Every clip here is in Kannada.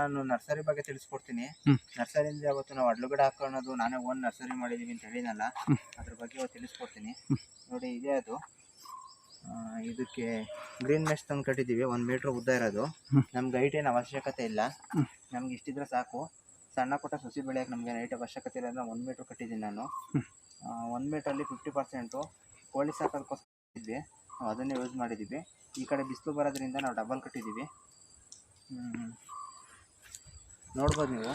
ನಾನು ನರ್ಸರಿ ಬಗ್ಗೆ ತಿಳಿಸ್ಕೊಡ್ತೀನಿ. ನರ್ಸರಿ ನರ್ಸರಿಯಿಂದ ಯಾವತ್ತು ನಾವು ಅಡ್ಲು ಗಿಡ ಹಾಕೊಳ್ಳೋದು ನಾನೇ ಒಂದು ನರ್ಸರಿ ಮಾಡಿದೀವಿ ಅಂತ ಹೇಳಿನಲ್ಲ. ಅದ್ರ ಬಗ್ಗೆ ಇವತ್ತು ತಿಳಿಸ್ಕೊಡ್ತೀನಿ. ನೋಡಿ ಇದೆ ಅದು. ಇದಕ್ಕೆ ಗ್ರೀನ್ ಮೆಶ್ ತಂದು ಕಟ್ಟಿದ್ದೀವಿ ಒಂದು ಮೀಟ್ರ್ ಉದ್ದ ಇರೋದು. ನಮ್ಗೆ ಹೈಟ್ ಏನು ಅವಶ್ಯಕತೆ ಇಲ್ಲ. ನಮ್ಗೆ ಇಷ್ಟಿದ್ರೆ ಸಾಕು. ಸಣ್ಣ ಪುಟ್ಟ ಸಸಿ ಬೆಳೆಯಕ್ಕೆ ನಮಗೆ ಹೈಟ್ ಅವಶ್ಯಕತೆ ಇಲ್ಲ ಅಂದ್ರೆ ಒಂದು ಮೀಟ್ರ್ ಕಟ್ಟಿದ್ದೀನಿ ನಾನು. ಒಂದು ಮೀಟ್ರಲ್ಲಿ ಫಿಫ್ಟಿ ಪರ್ಸೆಂಟು ಕೋಳಿ ಸಾಕೋದಕ್ಕೋಸ್ಕರ ನಾವು ಅದನ್ನೇ ಯೂಸ್ ಮಾಡಿದ್ದೀವಿ ಈ ಕಡೆ ಬಿಸಿಲು ಬರೋದ್ರಿಂದ ನಾವು ಡಬಲ್ ಕಟ್ಟಿದ್ದೀವಿ. ನೋಡ್ಬೋದು ನೀವು.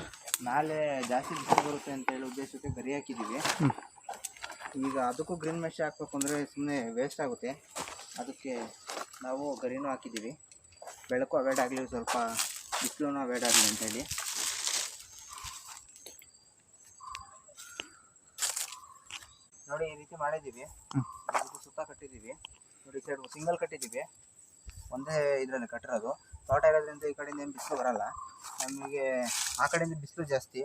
ನಾಳೆ ಜಾಸ್ತಿ ಬಿಸಿ ಬರುತ್ತೆ ಅಂತ ಹೇಳಿ ಉದ್ದೇಶಕ್ಕೆ ಗರಿ ಹಾಕಿದ್ದೀವಿ. ಈಗ ಅದಕ್ಕೂ ಗ್ರೀನ್ ಮೆಶ್ ಹಾಕ್ಬೇಕು ಅಂದರೆ ಸುಮ್ಮನೆ ವೇಸ್ಟ್ ಆಗುತ್ತೆ. ಅದಕ್ಕೆ ನಾವು ಗರಿನೂ ಹಾಕಿದ್ದೀವಿ. ಬೆಳಕು ಅವಾಯ್ಡ್ ಆಗಲಿ, ಸ್ವಲ್ಪ ಬಿಸಿಲು ಅವಾಯ್ಡ್ ಆಗಲಿ ಅಂತೇಳಿ ನೋಡಿ, ಈ ರೀತಿ ಮಾಡಿದ್ದೀವಿ. ಸುತ್ತ ಕಟ್ಟಿದ್ದೀವಿ. ನೋಡಿ ಸೈಡ್ ಸಿಂಗಲ್ ಕಟ್ಟಿದ್ದೀವಿ. ಒಂದೇ ಇದರಲ್ಲಿ ಕಟ್ಟಿರೋದು. ತೋಟ ಇರೋದ್ರಿಂದ ಈ ಕಡೆಯಿಂದ ಏನು ಬಿಸಿಲು ಬರಲ್ಲ. ನಮಗೆ ಆ ಕಡೆಯಿಂದ ಬಿಸಿಲು ಜಾಸ್ತಿ.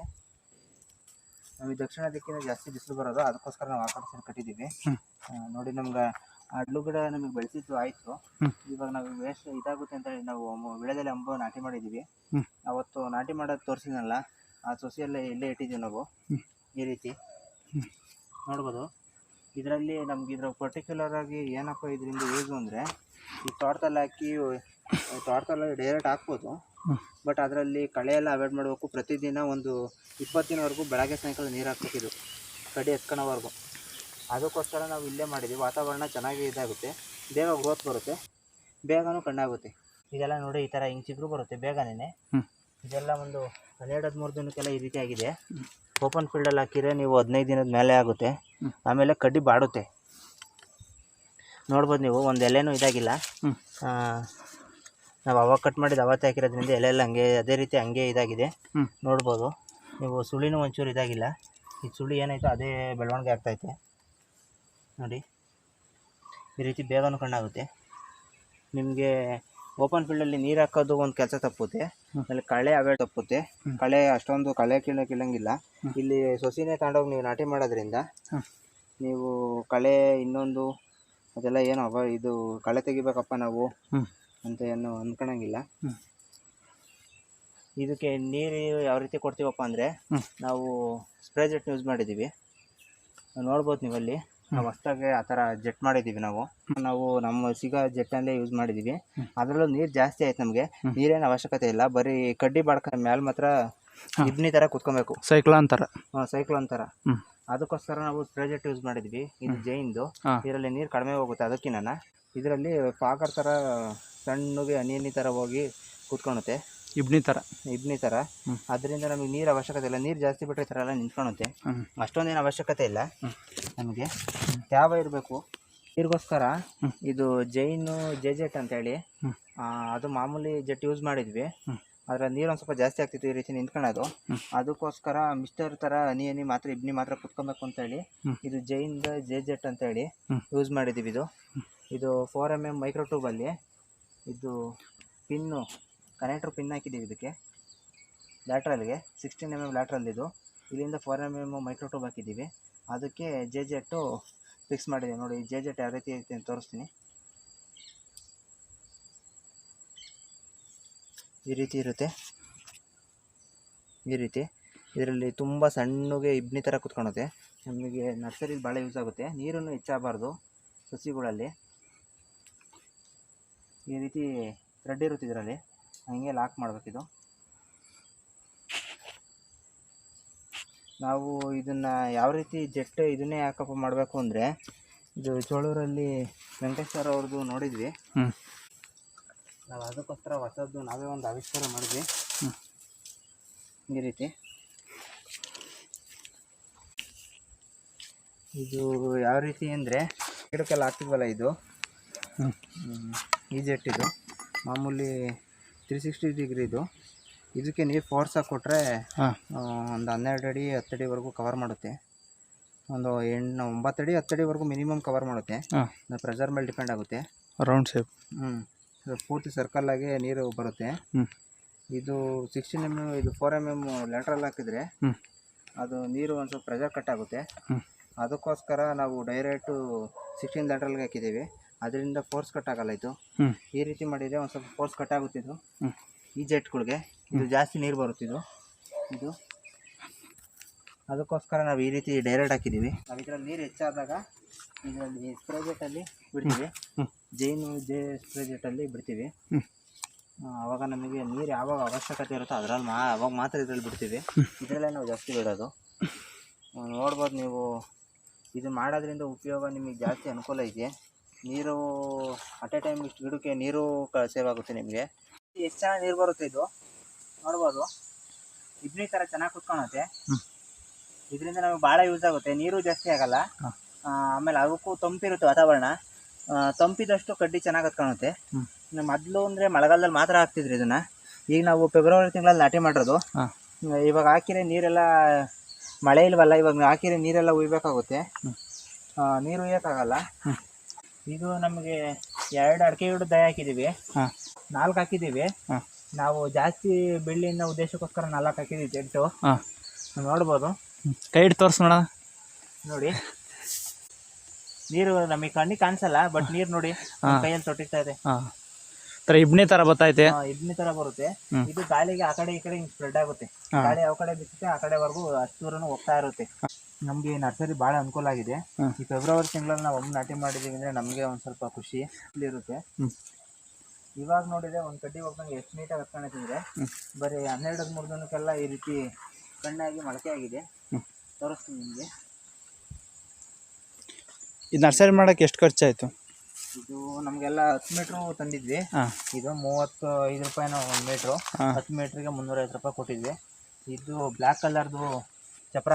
ನಮಗೆ ದಕ್ಷಿಣ ದಿಕ್ಕಿನ ಜಾಸ್ತಿ ಬಿಸಿಲು ಬರೋದು. ಅದಕ್ಕೋಸ್ಕರ ನಾವು ಆ ಕಡೆ ಸೈಡ್ ಕಟ್ಟಿದ್ದೀವಿ. ನೋಡಿ ನಮ್ಗೆ ಅಡ್ಲು ಗಿಡ ನಮಗೆ ಬೆಳೆಸಿದ್ದು ಆಯಿತು. ಇವಾಗ ನಾವು ವೇಸ್ಟ್ ಇದಾಗುತ್ತೆ ಅಂತ ಹೇಳಿ ನಾವು ವಿಳೆದಲ್ಲಿ ಅಂಬ ನಾಟಿ ಮಾಡಿದ್ದೀವಿ. ಅವತ್ತು ನಾಟಿ ಮಾಡೋದು ತೋರಿಸಿದ್ನಲ್ಲ, ಆ ಸೊಸೆಯಲ್ಲೇ ಇಲ್ಲೇ ಇಟ್ಟಿದ್ದೀವಿ ನಾವು. ಈ ರೀತಿ. ನೋಡ್ಬೋದು. ಇದರಲ್ಲಿ ನಮ್ಗೆ ಇದ್ರ ಪರ್ಟಿಕ್ಯುಲರ್ ಆಗಿ ಏನಪ್ಪ ಇದರಿಂದ ಯೂಸು ಅಂದರೆ, ಈ ತೋಟದಲ್ಲಿ ಹಾಕಿ ತೋಟದಲ್ಲಿ ಡೈರೆಕ್ಟ್ ಹಾಕ್ಬೋದು. ಬಟ್ ಅದರಲ್ಲಿ ಕಳೆ ಎಲ್ಲ ಅವಾಯ್ಡ್ ಮಾಡಬೇಕು. ಪ್ರತಿದಿನ ಒಂದು ಇಪ್ಪತ್ತು ದಿನವರೆಗೂ ಬೆಳಗ್ಗೆ ಸಾಯಂಕಾಲ ನೀರು ಹಾಕ್ಬೇಕಿದು ಕಡಿ ಎತ್ಕೊಳೋವರೆಗೂ ಅದಕ್ಕೋಸ್ಕರ ನಾವು ಇಲ್ಲೇ ಮಾಡಿದ್ದೀವಿ ವಾತಾವರಣ ಚೆನ್ನಾಗಿ ಇದಾಗುತ್ತೆ. ಬೇಗ ಗ್ರೋತ್ ಬರುತ್ತೆ. ಬೇಗನೂ ಕಣ್ಣಾಗುತ್ತೆ. ಇದೆಲ್ಲ ನೋಡಿ ಈ ಥರ ಹಿಂಗೆ ಚಿಗುರು ಬರುತ್ತೆ ಬೇಗನೇ ಇದೆಲ್ಲ ಒಂದು ಹನ್ನೆರಡು ಹದಿಮೂರು ದಿನಕ್ಕೆಲ್ಲ ಈ ರೀತಿ ಆಗಿದೆ. ಓಪನ್ ಫೀಲ್ಡಲ್ಲಿ ಹಾಕಿದರೆ ನೀವು ಹದಿನೈದು ದಿನದ ಮೇಲೆ ಆಗುತ್ತೆ. ಆಮೇಲೆ ಕಡ್ಡಿ ಬಾಡುತ್ತೆ. ನೋಡ್ಬೋದು ನೀವು ಒಂದು ಎಲೆನೂ ಇದಾಗಿಲ್ಲ. ನಾವು ಅವಾಗ ಕಟ್ ಮಾಡಿದ್ದು ಅವತ್ತೇ ಹಾಕಿರೋದ್ರಿಂದ ಎಲೆ ಎಲ್ಲ ಹಂಗೆ ಅದೇ ರೀತಿ ಹಂಗೆ ಇದಾಗಿದೆ. ಹ್ಮ್. ನೋಡ್ಬೋದು. ನೀವು ಸುಳಿನೂ ಒಂಚೂರು ಇದಾಗಿಲ್ಲ. ಈ ಸುಳಿ ಏನಾಯಿತು ಅದೇ ಬೆಳವಣಿಗೆ ಆಗ್ತೈತೆ ನೋಡಿ. ಈ ರೀತಿ ಬೇಗನೂ ಕಣ್ಣಾಗುತ್ತೆ ನಿಮಗೆ ಓಪನ್ ಫೀಲ್ಡಲ್ಲಿ ನೀರು ಹಾಕೋದು ಒಂದು ಕೆಲಸ ತಪ್ಪುತ್ತೆ. ಅಲ್ಲಿ ಆಮೇಲೆ ಕಳೆ ಅವೇ ತಪ್ಪುತ್ತೆ. ಕಳೆ ಅಷ್ಟೊಂದು ಕಳೆ ಕೀಳ ಕೀಳಂಗಿಲ್ಲ. ಇಲ್ಲಿ ಸೊಸಿನೇ ತಗೊಂಡೋಗಿ ನೀವು ನಾಟಿ ಮಾಡೋದ್ರಿಂದ ಹ್ಮ್. ನೀವು ಕಳೆ ಇನ್ನೊಂದು ಅದೆಲ್ಲ ಏನು ಅವ ಇದು ಕಳೆ ತೆಗಿಬೇಕಪ್ಪ ನಾವು. ಹ್ಮ್. ಅಂತ ಏನು ಅಂದ್ಕೊಳಂಗಿಲ್ಲ ಇದಕ್ಕೆ ನೀರು ಯಾವ ರೀತಿ ಕೊಡ್ತೀವಪ್ಪ ಅಂದರೆ ನಾವು ಸ್ಪ್ರೇ ಜೆಟ್ ಯೂಸ್ ಮಾಡಿದ್ದೀವಿ ನೋಡ್ಬೋದು ನೀವಲ್ಲಿ. ನಾವು ಹೊಸ್ದಾಗೆ ಆ ಥರ ಜೆಟ್ ಮಾಡಿದ್ದೀವಿ ನಾವು. ನಾವು ನಮ್ಮ ಸಿಗೋ ಜೆಟ್ಟಲ್ಲೇ ಯೂಸ್ ಮಾಡಿದ್ದೀವಿ. ಅದರಲ್ಲೂ ನೀರು ಜಾಸ್ತಿ ಆಯ್ತು ನಮಗೆ. ನೀರೇನು ಅವಶ್ಯಕತೆ ಇಲ್ಲ. ಬರೀ ಕಡ್ಡಿ ಬಾಡ್ಕೊಂಡು ಮ್ಯಾಲೆ ಮಾತ್ರ. ಇಬ್ನಿ ತರ ಕುತ್ಕೊಬೇಕು. ಸೈಕ್ಲಾನ್ ತರ. ಸೈಕ್ಲೋನ್ ತರ. ಅದಕ್ಕೋಸ್ಕರ ನಾವು ಪ್ರಾಜೆಕ್ಟ್ ಯೂಸ್ ಮಾಡಿದ್ವಿ. ಇದು ಜೈನ್ದು. ಇದರಲ್ಲಿ ನೀರು ಕಡಿಮೆ ಹೋಗುತ್ತೆ ಅದಕ್ಕಿನ್ನ. ಇದರಲ್ಲಿ ಪಾಕರ್ ಥರ ಸಣ್ಣಗೆ ಹನಿ ತರ ಥರ ಹೋಗಿ ಕೂತ್ಕೊಳುತ್ತೆ ಇಬ್ನಿ ಥರ ಇಬ್ನಿ ಥರ ಹ್ಮ್. ಅದರಿಂದ ನಮಗೆ ನೀರು ಅವಶ್ಯಕತೆ ಇಲ್ಲ. ನೀರು ಜಾಸ್ತಿ ಬಿಟ್ಟರೆ ಈ ಥರ ಎಲ್ಲ ನಿಂತ್ಕೊಳುತ್ತೆ. ಅಷ್ಟೊಂದೇನು ಅವಶ್ಯಕತೆ ಇಲ್ಲ. ನಮಗೆ ತ್ಯಾವ ಇರಬೇಕು. ನೀರಿಗೋಸ್ಕರ ಇದು ಜೈನು ಜೆ ಜೆಟ್ ಅಂತೇಳಿ ಅದು ಮಾಮೂಲಿ ಜೆಟ್ ಯೂಸ್ ಮಾಡಿದ್ವಿ. ಅದ್ರ ನೀರು ಒಂದು ಸ್ವಲ್ಪ ಜಾಸ್ತಿ ಆಗ್ತಿತ್ತು ಈ ರೀತಿ ನಿಂತ್ಕೊಳ್ಳೋದು. ಅದಕ್ಕೋಸ್ಕರ ಮಿಸ್ಟರ್ ಥರ ಹನಿ ಹನಿ ಮಾತ್ರ ಇಬ್ನಿ ಮಾತ್ರ ಕುತ್ಕೊಬೇಕು ಅಂತ ಹೇಳಿ ಇದು ಜೈನ್ದ ಜೆ ಜೆಟ್ ಅಂತ ಹೇಳಿ ಯೂಸ್ ಮಾಡಿದ್ದೀವಿ ಇದು. ಇದು ಫೋರ್ ಎಂ ಎಂ ಮೈಕ್ರೋ ಟ್ಯೂಬಲ್ಲಿ ಇದು ಪಿನ್ನು ಕನೆಕ್ಟ್ರ್ ಪಿನ್ ಹಾಕಿದ್ದೀವಿ ಇದಕ್ಕೆ. ಲ್ಯಾಟ್ರಲ್ಗೆ ಸಿಕ್ಸ್ಟೀನ್ ಎಂ ಎಂ ಲ್ಯಾಟ್ರಲ್ ಇದು. ಇಲ್ಲಿಂದ four M M micro tube ಹಾಕಿದ್ದೀವಿ ಅದಕ್ಕೆ ಜೆ ಜೆಟ್ಟು ಫಿಕ್ಸ್ ಮಾಡಿದ್ದೀವಿ ನೋಡಿ ಜೆ ಜೆಟ್ ಯಾವ ರೀತಿ ಐತೆ ಅಂತ ತೋರಿಸ್ತೀನಿ. ಈ ರೀತಿ ಇರುತ್ತೆ. ಈ ರೀತಿ. ಇದರಲ್ಲಿ ತುಂಬ ಸಣ್ಣಗೆ ಇಬ್ನಿ ಥರ ಕುತ್ಕೊಳುತ್ತೆ ನಮಗೆ ನರ್ಸರಿಗೆ ಭಾಳ ಯೂಸ್ ಆಗುತ್ತೆ. ನೀರನ್ನು ಹೆಚ್ಚಾಗಬಾರ್ದು ಸಸಿಗಳಲ್ಲಿ. ಈ ರೀತಿ ಥ್ರೆಡ್ ಇರುತ್ತೆ ಇದರಲ್ಲಿ. ಹಂಗೆ ಲಾಕ್ ಮಾಡಬೇಕಿದು ನಾವು ಇದನ್ನು ಯಾವ ರೀತಿ ಜೆಟ್ ಇದನ್ನೇ ಯಾಕಪ್ಪ ಮಾಡಬೇಕು ಅಂದರೆ, ಇದು ಚೋಳೂರಲ್ಲಿ ವೆಂಕಟೇಶ್ವರ ಅವ್ರದ್ದು ನೋಡಿದ್ವಿ. ನಾವು ಅದಕ್ಕೋಸ್ಕರ ಹೊಸದ್ದು ನಾವೇ ಒಂದು ಆವಿಷ್ಕಾರ ಮಾಡಿದ್ವಿ. ಈ ರೀತಿ. ಇದು ಯಾವ ರೀತಿ ಅಂದರೆ ಗಿಡಕ್ಕೆಲ್ಲ ಹಾಕ್ತಿದ್ವಲ್ಲ ಇದು. ಈ ಜೆಟ್ ಇದು. ಮಾಮೂಲಿ ತ್ರೀ ಸಿಕ್ಸ್ಟಿ ಡಿಗ್ರಿ ಇದು. ಇದಕ್ಕೆ ನೀರು ಫೋರ್ಸ್ ಹಾಕಿ ಕೊಟ್ಟರೆ ಒಂದು ಹನ್ನೆರಡು ಅಡಿ ಹತ್ತು ಅಡಿವರೆಗೂ ಕವರ್ ಮಾಡುತ್ತೆ. ಒಂದು ಎಂಟು ಒಂಬತ್ತು ಅಡಿ ಹತ್ತು ಅಡಿವರೆಗೂ ಮಿನಿಮಮ್ ಕವರ್ ಮಾಡುತ್ತೆ. ಪ್ರೆಷರ್ ಮೇಲೆ ಡಿಪೆಂಡ್ ಆಗುತ್ತೆ. ರೌಂಡ್ ಶೇಪ್ ಹ್ಞೂ ಪೂರ್ತಿ ಸರ್ಕಲ್ಲಾಗಿ ನೀರು ಬರುತ್ತೆ. ಇದು ಸಿಕ್ಸ್ಟೀನ್ ಎಂ ಎಂ ಇದು ಫೋರ್ ಎಂ ಎಂ ಲ್ಯಾಟ್ರಲ್ ಹಾಕಿದ್ರೆ ಅದು ನೀರು ಒಂದು ಸ್ವಲ್ಪ ಪ್ರೆಷರ್ ಕಟ್ ಆಗುತ್ತೆ. ಅದಕ್ಕೋಸ್ಕರ ನಾವು ಡೈರೆಕ್ಟು ಸಿಕ್ಸ್ಟೀನ್ ಲ್ಯಾಟ್ರಲ್ಗೆ ಹಾಕಿದ್ದೀವಿ. ಅದರಿಂದ ಫೋರ್ಸ್ ಕಟ್ ಆಗಲ್ಲ ಇದು. ಈ ರೀತಿ ಮಾಡಿದರೆ ಒಂದು ಸ್ವಲ್ಪ ಫೋರ್ಸ್ ಕಟ್ ಆಗುತ್ತಿದ್ದು. ಈ ಜೆಟ್ಗಳಿಗೆ ಇದು ಜಾಸ್ತಿ ನೀರು ಬರುತ್ತಿದ್ದು ಇದು. ಇದು. ಅದಕ್ಕೋಸ್ಕರ ನಾವು ಈ ರೀತಿ ಡೈರೆಕ್ಟ್ ಹಾಕಿದ್ದೀವಿ. ನಾವು ಇದರಲ್ಲಿ ನೀರು ಹೆಚ್ಚಾದಾಗ ಇದರಲ್ಲಿ ಸ್ಪ್ರೇ ಬಿಡ್ತೀವಿ. ಜೈನು ಜೇ ಸ್ಪ್ರೇ ಜೆಟ್ಟಲ್ಲಿ ಬಿಡ್ತೀವಿ. ಅವಾಗ ನಮಗೆ ನೀರು ಯಾವಾಗ ಅವಶ್ಯಕತೆ ಇರುತ್ತೋ ಅದರಲ್ಲಿ ಮಾ ಅವಾಗ ಮಾತ್ರ ಇದರಲ್ಲಿ ಬಿಡ್ತೀವಿ. ಇದರಲ್ಲೇ ನಾವು ಜಾಸ್ತಿ ಬಿಡೋದು. ನೋಡ್ಬೋದು ನೀವು. ಇದು ಮಾಡೋದ್ರಿಂದ ಉಪಯೋಗ ನಿಮಗೆ ಜಾಸ್ತಿ ಅನುಕೂಲ ಇದೆ. ನೀರು ಅಟ್ ಎ ಟೈಮ್ ಇಷ್ಟು ಗಿಡಕ್ಕೆ ನೀರು ಕ ಸೇವ್ ಆಗುತ್ತೆ ನಿಮಗೆ. ಎಷ್ಟು ಚೆನ್ನಾಗಿ ನೀರು ಬರುತ್ತೆ ಇದು. ನೋಡ್ಬೋದು. ಇಬ್ಬನಿ ಥರ ಚೆನ್ನಾಗಿ ಕುತ್ಕೊಳತ್ತೆ. ಇದರಿಂದ ನಮಗೆ ಭಾಳ ಯೂಸ್ ಆಗುತ್ತೆ. ನೀರು ಜಾಸ್ತಿ ಆಗಲ್ಲ. ಆಮೇಲೆ ಅದಕ್ಕೂ ತಂಪಿರುತ್ತೆ ವಾತಾವರಣ. ತಂಪಿದಷ್ಟು ಕಡ್ಡಿ ಚೆನ್ನಾಗಿ ಹತ್ಕೊಳುತ್ತೆ. ಮೊದಲು ಅಂದರೆ ಮಳೆಗಾಲದಲ್ಲಿ ಮಾತ್ರ ಹಾಕ್ತಿದ್ರಿ ಇದನ್ನ. ಈಗ ನಾವು ಫೆಬ್ರವರಿ ತಿಂಗಳಲ್ಲಿ ನಾಟಿ ಮಾಡಿರೋದು. ಇವಾಗ ಹಾಕಿದ್ರೆ ನೀರೆಲ್ಲ ಮಳೆ ಇಲ್ವಲ್ಲ ಇವಾಗ ಹಾಕಿದ್ರೆ ನೀರೆಲ್ಲ ಉಯ್ಬೇಕಾಗುತ್ತೆ. ನೀರು ಉಯ್ಯೋಕ್ಕಾಗಲ್ಲ. ಇದು ನಮಗೆ ಎರಡು ಅಡಿಕೆ ಗಿಡ ದಯ ಹಾಕಿದ್ದೀವಿ ನಾಲ್ಕು ಹಾಕಿದ್ದೀವಿ ನಾವು ಜಾಸ್ತಿ ಬೆಳ್ಳಿನ ಉದ್ದೇಶಕ್ಕೋಸ್ಕರ ನಾಲ್ಕು ಹಾಕಿದ್ದೀವಿ ಎಂಟು ನೋಡ್ಬೋದು. ಕೈ ಹಿಡ್ ತೋರ್ಸು ನೋಡೋಣ. ನೋಡಿ. ನೀರು ನಮಗೆ ಕಣ್ಣಿಗೆ ಕಾಣಿಸಲ್ಲ ಬಟ್ ನೀರು ನೋಡಿ ನಮ್ ಕೈಯಲ್ಲಿ ತೊಟ್ಟಿರ್ತಾ ಇದೆ. ಹಾಂ. ಥರ ಇಬ್ನಿ ಥರ ಬತ್ತೈತೆ ಆ, ಇದ್ನಿ ತರ ಬರುತ್ತೆ. ಇದು ಗಾಳಿಗೆ ಆ ಕಡೆ ಈ ಕಡೆ ಸ್ಪ್ರೆಡ್ ಆಗುತ್ತೆ. ಗಾಳಿ ಯಾವ ಕಡೆ ಬಿಸುತ್ತೆ ಆ ಕಡೆವರೆಗೂ ಹತ್ತೂರನು ಹೋಗ್ತಾ ಇರುತ್ತೆ. ನಮಗೆ ನರ್ಸರಿ ಬಹಳ ಅನುಕೂಲ ಆಗಿದೆ. ಈ ಫೆಬ್ರವರಿ ತಿಂಗಳಲ್ಲಿ ನಾವು ಒಮ್ಮೆ ನಾಟಿ ಮಾಡಿದೀವಿ ಅಂದ್ರೆ ನಮಗೆ ಒಂದ್ ಸ್ವಲ್ಪ ಖುಷಿ ಇರುತ್ತೆ ಇವಾಗ ನೋಡಿದ್ರೆ ಒಂದ್ ಕಡ್ಡಿ ಹೋಗ್ದಂಗೆ ಎಷ್ಟು ನೀಟಾಗಿ ಹತ್ಕೊಂಡಿದ್ರೆ. ಬರೀ ಹನ್ನೆರಡು ಮೂರ್ ದಿನಕ್ಕೆಲ್ಲ ಈ ರೀತಿ ಕಣ್ಣಾಗಿ ಮೊಳಕೆ ಆಗಿದೆ ತೋರಿಸ್ತೀನಿ ನಿಮಗೆ. ಇದು ನರ್ಸರಿ ಮಾಡೋಕ್ಕೆ ಎಷ್ಟು ಖರ್ಚಾಯಿತು? ಇದು ನಮಗೆಲ್ಲ ಹತ್ತು ಮೀಟ್ರು ತಂದಿದ್ವಿ. ಹಾಂ. ಇದು ಮೂವತ್ತು ಐದು ರೂಪಾಯಿನ ಒಂದು ಮೀಟ್ರು ಹಾಂ. ಹತ್ತು ಮೀಟ್ರಿಗೆ ಮುನ್ನೂರೈವತ್ತು ರೂಪಾಯಿ ಕೊಟ್ಟಿದ್ವಿ. ಇದು ಬ್ಲ್ಯಾಕ್ ಕಲರ್ದು ಚಪ್ರ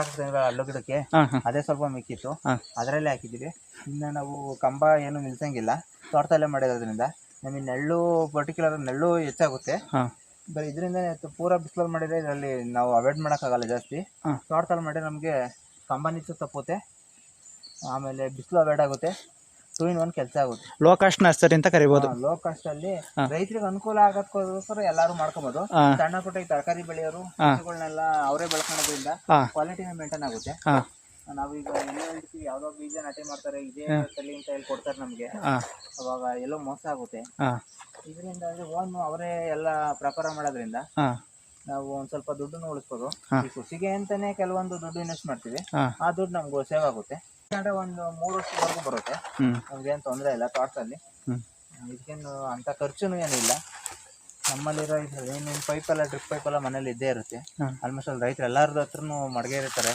ಗಿಡಕ್ಕೆ ಹಾಂ ಹಾಂ. ಅದೇ ಸ್ವಲ್ಪ ಮಿಕ್ಕಿತ್ತು. ಹಾಂ. ಅದರಲ್ಲೇ ಹಾಕಿದ್ದೀವಿ. ಇನ್ನು ನಾವು ಕಂಬ ಏನು ನಿಲ್ಸಂಗಿಲ್ಲ. ತೋಟದಲ್ಲೇ ಮಾಡಿರೋದ್ರಿಂದ. ನಮಗೆ ನೆಳ್ಳು ಪರ್ಟಿಕ್ಯುಲರ್ ನೆಳ್ಳು ಹೆಚ್ಚಾಗುತ್ತೆ. ಹಾಂ. ಬರೀ ಇದರಿಂದ ಪೂರ ಬಿಸಿಲಲ್ಲಿ ಮಾಡಿದ್ರೆ ಇದರಲ್ಲಿ ನಾವು ಅವಾಯ್ಡ್ ಮಾಡೋಕ್ಕಾಗಲ್ಲ ಜಾಸ್ತಿ. ಹಾಂ. ತೋಟದಲ್ಲಿ ಮಾಡಿದ್ರೆ ನಮಗೆ ಕಂಬ ನಿಚ್ಚು ತಪ್ಪುತ್ತೆ. ಆಮೇಲೆ ಬಿಸಿಲು ಬೇಡ ಆಗುತ್ತೆ. ಟೂ ಇನ್ ಒನ್ ಕೆಲಸ ಆಗುತ್ತೆ. ಲೋ ಕಾಸ್ಟ್ ನರ್ಸರಿ ಅಂತ ಕರಿಬಹುದು ಲೋ ಕಾಸ್ಟ್ ಅಲ್ಲಿ ರೈತರಿಗೆ ಅನುಕೂಲ ಆಗೋದಕ್ಕೋಸ್ಕರ ಎಲ್ಲಾರು ಮಾಡ್ಕೋಬಹುದು ಸಣ್ಣ ಪುಟ್ಟ ಈ ತರಕಾರಿ ಬೆಳೆಯೋರು ಹಸುಗಳನ್ನೆಲ್ಲ ಅವರೇ ಬೆಳ್ಕೊಳೋದ್ರಿಂದ ಕ್ವಾಲಿಟಿನ ಮೇಂಟೈನ್ ಆಗುತ್ತೆ. ನಾವು ನಾವೀಗ ಏನೋ ಹೇಳ್ತೀವಿ ಯಾವ್ದೋ ಬೀಜ ನಾಟಿ ಮಾಡ್ತಾರೆ ಇದೇ ತಲೆ ಅಂತ ಹೇಳಿ ಕೊಡ್ತಾರೆ ನಮ್ಗೆ ಅವಾಗ ಎಲ್ಲೋ ಮೋಸ ಆಗುತ್ತೆ. ಇದರಿಂದ ಅಂದ್ರೆ ಓನ್ ಅವರೇ ಎಲ್ಲ ಪ್ರಕಾರ ಮಾಡೋದ್ರಿಂದ ನಾವು ಒಂದ್ ಸ್ವಲ್ಪ ದುಡ್ಡನ್ನು ಉಳಿಸ್ಬೋದು. ಈ ಕೃಷಿಗೆ ಅಂತಾನೆ ಕೆಲವೊಂದು ದುಡ್ಡು ಇನ್ವೆಸ್ಟ್ ಮಾಡ್ತೀವಿ. ಆ ದುಡ್ಡು ನಮ್ಗೆ ಸೇವ್ ಆಗುತ್ತೆ. ಅಂದ್ರೆ ಒಂದು ಮೂರು ವರ್ಷದವರೆಗೂ ಬರುತ್ತೆ. ನಮ್ಗೇನು ತೊಂದರೆ ಇಲ್ಲ ತೋಟದಲ್ಲಿ. ಇದಕ್ಕೇನು ಅಂತ ಖರ್ಚು ಏನಿಲ್ಲ ನಮ್ಮಲ್ಲಿರೋ ಇದ್ರಲ್ಲಿ ಏನೇನು ಎಲ್ಲ ಡ್ರಿಪ್ ಪೈಪೆಲ್ಲ ಮನೇಲಿ ಇದ್ದೇ ಇರುತ್ತೆ. ಆಲ್ಮೋಸ್ಟ್ ಅಲ್ಲಿ ರೈತರು ಎಲ್ಲರದ ಹತ್ರನು ಮಡಗೆ ಇರ್ತಾರೆ